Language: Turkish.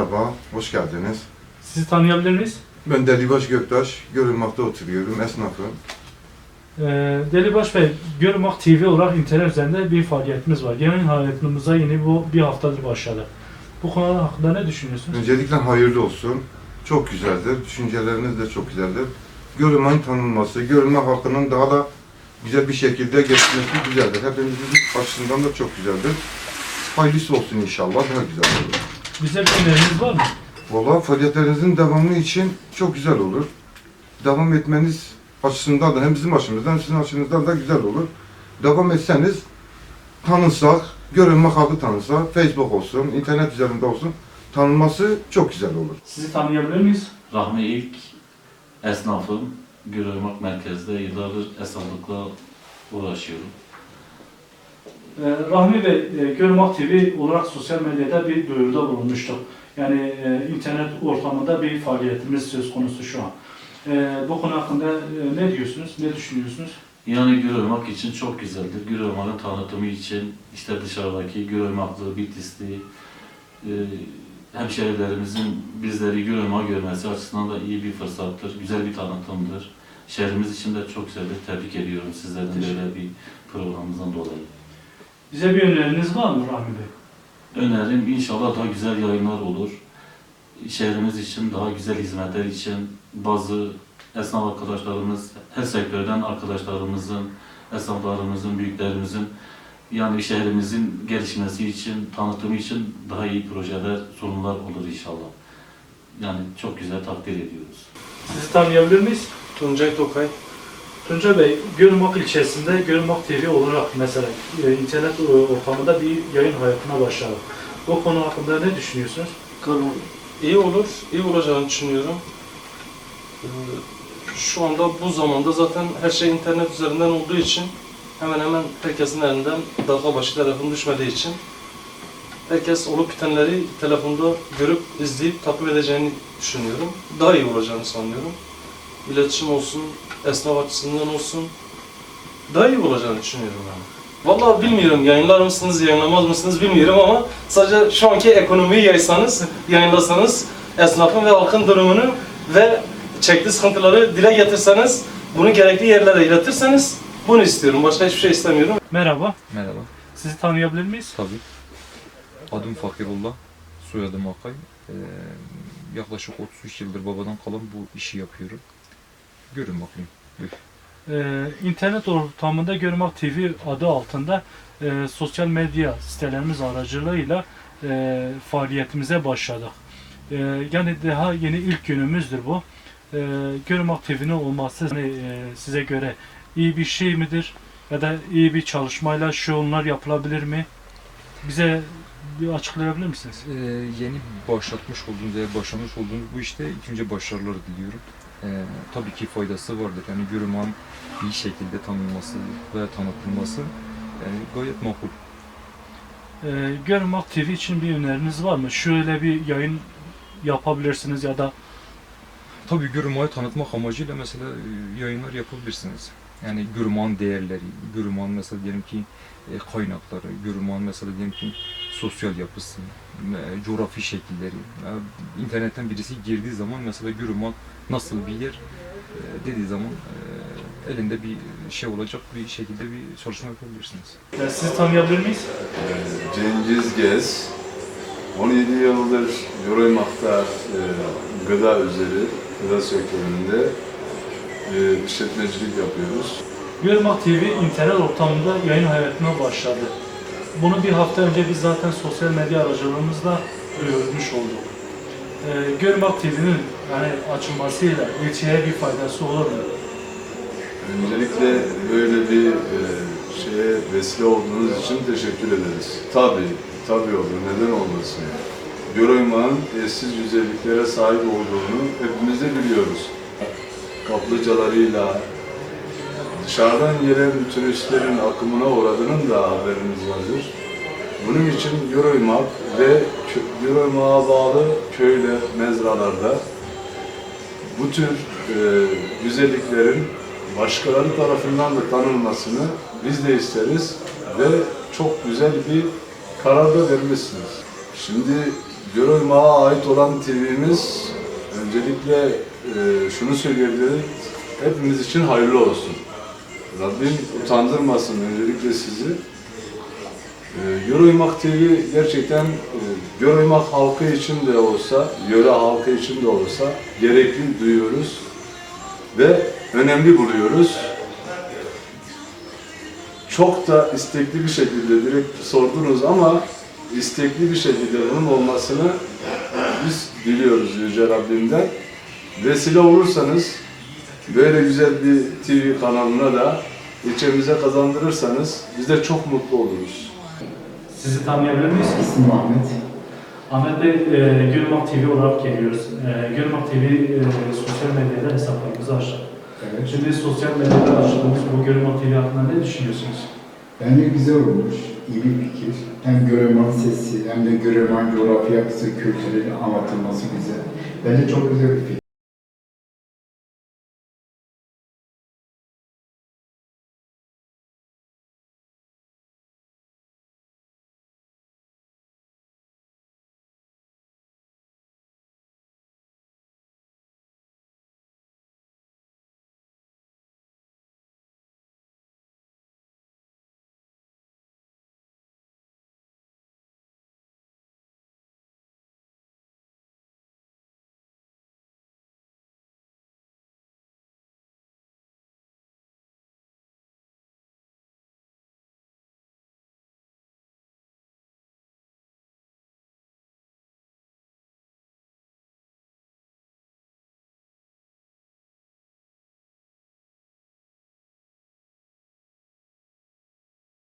Merhaba, hoş geldiniz. Sizi tanıyabilir miyiz? Ben Delibaş Göktaş, Görünmak'ta oturuyorum, esnafım. Ee, Delibaş Bey, Görmak TV olarak internet üzerinde bir faaliyetimiz var. Yayın hayatımıza yeni bu bir haftadır başladı. Bu konu hakkında ne düşünüyorsunuz? Öncelikle hayırlı olsun. Çok güzeldir, düşünceleriniz de çok güzeldir. Görünmenin tanınması, görünme hakkının daha da güzel bir şekilde geçmesi güzeldir. Hepimizin açısından da çok güzeldir. Hayırlısı olsun inşallah, daha güzel olur. Bize bir öneriniz var mı? Valla faaliyetlerinizin devamı için çok güzel olur. Devam etmeniz açısından da hem bizim açımızdan hem sizin açınızdan da güzel olur. Devam etseniz tanınsak, görünme hakkı tanınsa, Facebook olsun, internet üzerinde olsun tanınması çok güzel olur. Sizi tanıyabilir miyiz? Rahmi ilk esnafım. Gürürmak merkezde yıllardır esnaflıkla uğraşıyorum. Ee, Rahmi Bey, e, Görmak TV olarak sosyal medyada bir duyuruda bulunmuştuk. Yani e, internet ortamında bir faaliyetimiz söz konusu şu an. Ee, bu konu hakkında e, ne diyorsunuz, ne düşünüyorsunuz? Yani Gürürmak için çok güzeldir. Gürürmak'ın tanıtımı için işte dışarıdaki Gürürmaklı, Bitlisli e, hemşehrilerimizin bizleri Gürürmak görmesi açısından da iyi bir fırsattır. Güzel bir tanıtımdır. Şehrimiz için de çok güzeldir. Tebrik ediyorum sizlerin böyle bir programımızdan dolayı. Bize bir öneriniz var mı Rahmi Bey? Önerim inşallah daha güzel yayınlar olur. Şehrimiz için, daha güzel hizmetler için bazı esnaf arkadaşlarımız, her sektörden arkadaşlarımızın, esnaflarımızın, büyüklerimizin yani şehrimizin gelişmesi için, tanıtımı için daha iyi projeler, sunumlar olur inşallah. Yani çok güzel takdir ediyoruz. Sizi tanıyabilir miyiz? Tuncay Tokay. Tunca Bey, Gölmak ilçesinde Gölmak TV olarak mesela e, internet e, ortamında bir yayın hayatına başladı. Bu konu hakkında ne düşünüyorsunuz? İyi olur, iyi olacağını düşünüyorum. Ee, Şu anda bu zamanda zaten her şey internet üzerinden olduğu için hemen hemen herkesin elinden dalga başı telefon düşmediği için herkes olup bitenleri telefonda görüp, izleyip takip edeceğini düşünüyorum. Daha iyi olacağını sanıyorum. İletişim olsun, esnaf açısından olsun daha iyi olacağını düşünüyorum yani. Vallahi bilmiyorum yayınlar mısınız, yayınlamaz mısınız bilmiyorum ama sadece şu anki ekonomiyi yaysanız, yayınlasanız esnafın ve halkın durumunu ve çektiği sıkıntıları dile getirseniz, bunu gerekli yerlere iletirseniz bunu istiyorum. Başka hiçbir şey istemiyorum. Merhaba, Merhaba, sizi tanıyabilir miyiz? tabii. Adım Fakirullah, soyadım Akay. Ee, yaklaşık 33 yıldır babadan kalan bu işi yapıyorum. Görün bakayım. Ee, internet ortamında Görmak TV adı altında e, sosyal medya sitelerimiz aracılığıyla e, faaliyetimize başladık. E, yani daha yeni ilk günümüzdür bu. E, Görmak TV'nin olması hani, e, size göre iyi bir şey midir? Ya da iyi bir çalışmayla şovlar yapılabilir mi? Bize bir açıklayabilir misiniz? Ee, yeni başlatmış olduğunuz veya başlamış olduğunuz bu işte ilk önce başarılar diliyorum. Ee, tabii ki faydası vardır. Yani görünmem iyi şekilde tanınması ve tanıtılması yani gayet makul. E, Görmak TV için bir öneriniz var mı? Şöyle bir yayın yapabilirsiniz ya da Tabii Gürümağ'ı tanıtmak amacıyla mesela e, yayınlar yapabilirsiniz. Yani Gürümağ'ın değerleri, Gürümağ'ın mesela diyelim ki e, kaynakları, Gürümağ'ın mesela diyelim ki sosyal yapısı, e, coğrafi şekilleri. Ya, internetten birisi girdiği zaman mesela Gürümağ nasıl bir yer e, dediği zaman e, elinde bir şey olacak bir şekilde bir çalışma yapabilirsiniz. e, sizi tanıyabilir miyiz? Cengiz Gez, 17 yıldır Euroymak'ta e, gıda üzeri, gıda sektöründe e, işletmecilik yapıyoruz. Görmak TV internet ortamında yayın hayatına başladı. Bunu bir hafta önce biz zaten sosyal medya aracılığımızla duyurmuş olduk. Ee, Görmak TV'nin yani açılmasıyla ilçeye bir faydası olur mu? Öncelikle böyle bir e, şeye vesile olduğunuz için teşekkür ederiz. Tabii, tabii olur. Neden olmasın? Euroymak'ın eşsiz güzelliklere sahip olduğunu hepimiz de biliyoruz. Kaplıcalarıyla, dışarıdan gelen turistlerin akımına uğradığının da haberimiz vardır. Bunun için Euroymak ve Euroymak'a bağlı köyler, mezralarda bu tür e, güzelliklerin başkaları tarafından da tanınmasını biz de isteriz ve çok güzel bir karar da vermişsiniz. Şimdi Euroymak'a ait olan TV'miz öncelikle e, şunu söyleyebilirim. Hepimiz için hayırlı olsun. Rabbim utandırmasın öncelikle sizi. Euroymak TV gerçekten Euroymak halkı için de olsa, yöre halkı için de olsa gerekli duyuyoruz ve önemli buluyoruz. Çok da istekli bir şekilde direkt sordunuz ama istekli bir şekilde bunun olmasını biz diliyoruz Yüce Rabbimden. Vesile olursanız böyle güzel bir TV kanalına da ilçemize kazandırırsanız biz de çok mutlu oluruz. Sizi tanıyabilir miyiz? İsmim Ahmet. Ahmet Bey, e, Gülmak TV olarak geliyoruz. E, Gülmak TV e, sosyal medyada hesaplarımızı açtık. Evet. Şimdi sosyal medyada açtığımız bu Gülmak TV hakkında ne düşünüyorsunuz? Bence güzel olmuş, iyi bir fikir. Hem Göreman sesi hem de Göreman coğrafyası, kültürü anlatılması güzel. Bence çok güzel bir fikir.